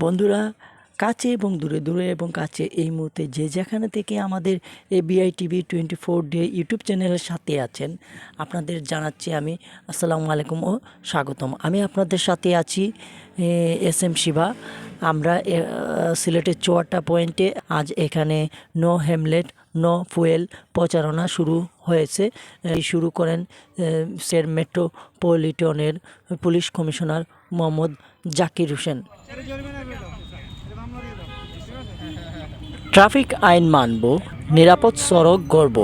বন্ধুরা, কাছে এবং দূরে দূরে এবং কাছে এই মুহূর্তে যে যেখানে থেকে আমাদের A BI TV twenty four day YouTube চ্যানেলের সাথে আছেন, আপনাদের জানাচ্ছি আমি আসসালামু আলাইকুম ও স্বাগতম। আমি আপনাদের সাথে আছি এস এম শিবা আমরা সিলেটের চুয়াট্টা পয়েন্টে আজ এখানে নো হেমলেট নো ফুয়েল প্রচারণা শুরু হয়েছে। শুরু করেন সের মেট্রোপলিটনের police commissioner Mohammad Zakir Hossain. Traffic আইন মানব, নিরাপদ সড়ক গর্ব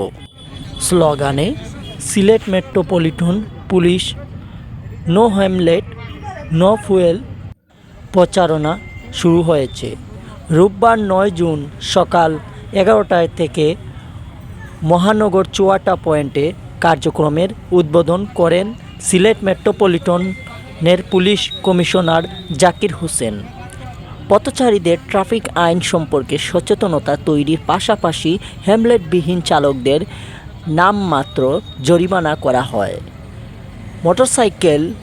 স্লোগানে, সিলেট মেট্রোপলিটন পুলিশ, নো হেমলেট নো ফুয়েল, প্রচারণা শুরু হয়েছে। রোববার নয় জুন সকাল এগারোটায় থেকে মহানগর চুয়াটা পয়েন্টে কার্যক্রমের উদ্বোধন করেন সিলেট মেট্রোপলিটনের পুলিশ কমিশনার জাকির হোসেন। পথচারীদের ট্রাফিক আইন সম্পর্কে সচেতনতা তৈরির পাশাপাশি হ্যামলেটবিহীন চালকদের নামমাত্র জরিমানা করা হয়। মোটরসাইকেল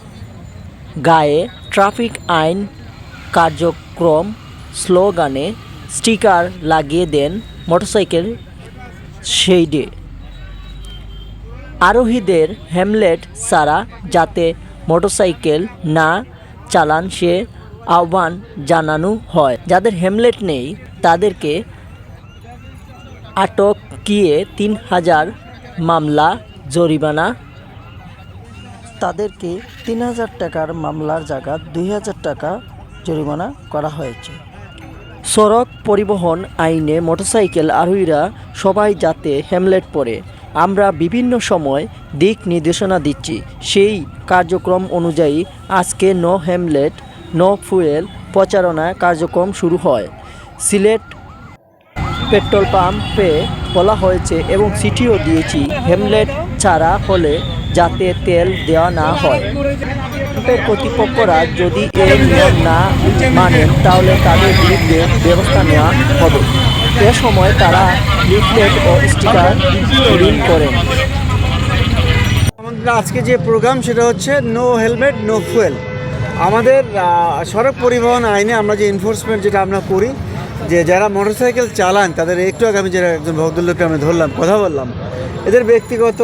গায়ে ট্রাফিক আইন কার্যক্রম স্লোগানে স্টিকার লাগিয়ে দেন মোটরসাইকেল সেইডে আরোহীদের হ্যামলেট ছাড়া যাতে মোটরসাইকেল না চালান সে আহ্বান জানানো হয়। যাদের হ্যামলেট নেই, তাদেরকে আটক কিয়ে তিন হাজার মামলা জরিমানা। তাদেরকে তিন হাজার টাকার মামলার জায়গা দুই হাজার টাকা জরিমানা করা হয়েছে। সড়ক পরিবহন আইনে মোটরসাইকেল আরোহীরা সবাই যাতে হেমলেট পরে আমরা বিভিন্ন সময় দিক নির্দেশনা দিচ্ছি। সেই কার্যক্রম অনুযায়ী আজকে নো হেমলেট নো ফুয়েল প্রচারণা কার্যক্রম শুরু হয়। সিলেট পেট্রোল পাম্পে বলা হয়েছে এবং চিঠিও দিয়েছি হেমলেট ছাড়া হলে যাতে তেল দেওয়া না হয়। কর্তৃপক্ষরা যদি এই নিয়ম না মানেন তাহলে তাদের বিরুদ্ধে ব্যবস্থা নেওয়া হবে। এ সময় তারা লিফলেট ও স্টিকার প্রিন্ট করেন। আমাদের আজকে যে প্রোগ্রাম সেটা হচ্ছে নো হেলমেট নো ফুয়েল আমাদের সড়ক পরিবহন আইনে আমরা যে এনফোর্সমেন্ট যেটা আমরা করি, যে যারা মোটরসাইকেল চালান, তাদের একটু আগে আমি যেটা একজন ভদ্রলোককে আমি ধরলাম, কথা বললাম, এদের ব্যক্তিগত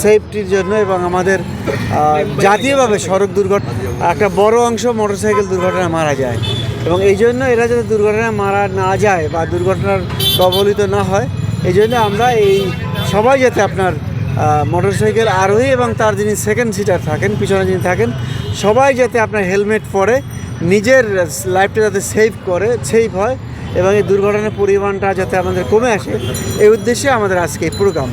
সেফটির জন্য এবং আমাদের জাতীয়ভাবে সড়ক দুর্ঘটনা একটা বড় অংশ মোটরসাইকেল দুর্ঘটনায় মারা যায়। এবং এই জন্য এরা যাতে দুর্ঘটনায় মারা না যায় বা দুর্ঘটনার কবলিত না হয়, এই জন্য আমরা এই সবাই যাতে আপনার মোটরসাইকেল আরোহী এবং তার যিনি সেকেন্ড সিটার থাকেন, পিছনে যিনি থাকেন, সবাই যাতে আপনার হেলমেট পরে, নিজের লাইফটা যাতে সেভ করে সেভ হয় এবং এই দুর্ঘটনার পরিমাণটা যাতে আমাদের কমে আসে, এই উদ্দেশ্যে আমাদের আজকে এই প্রোগ্রাম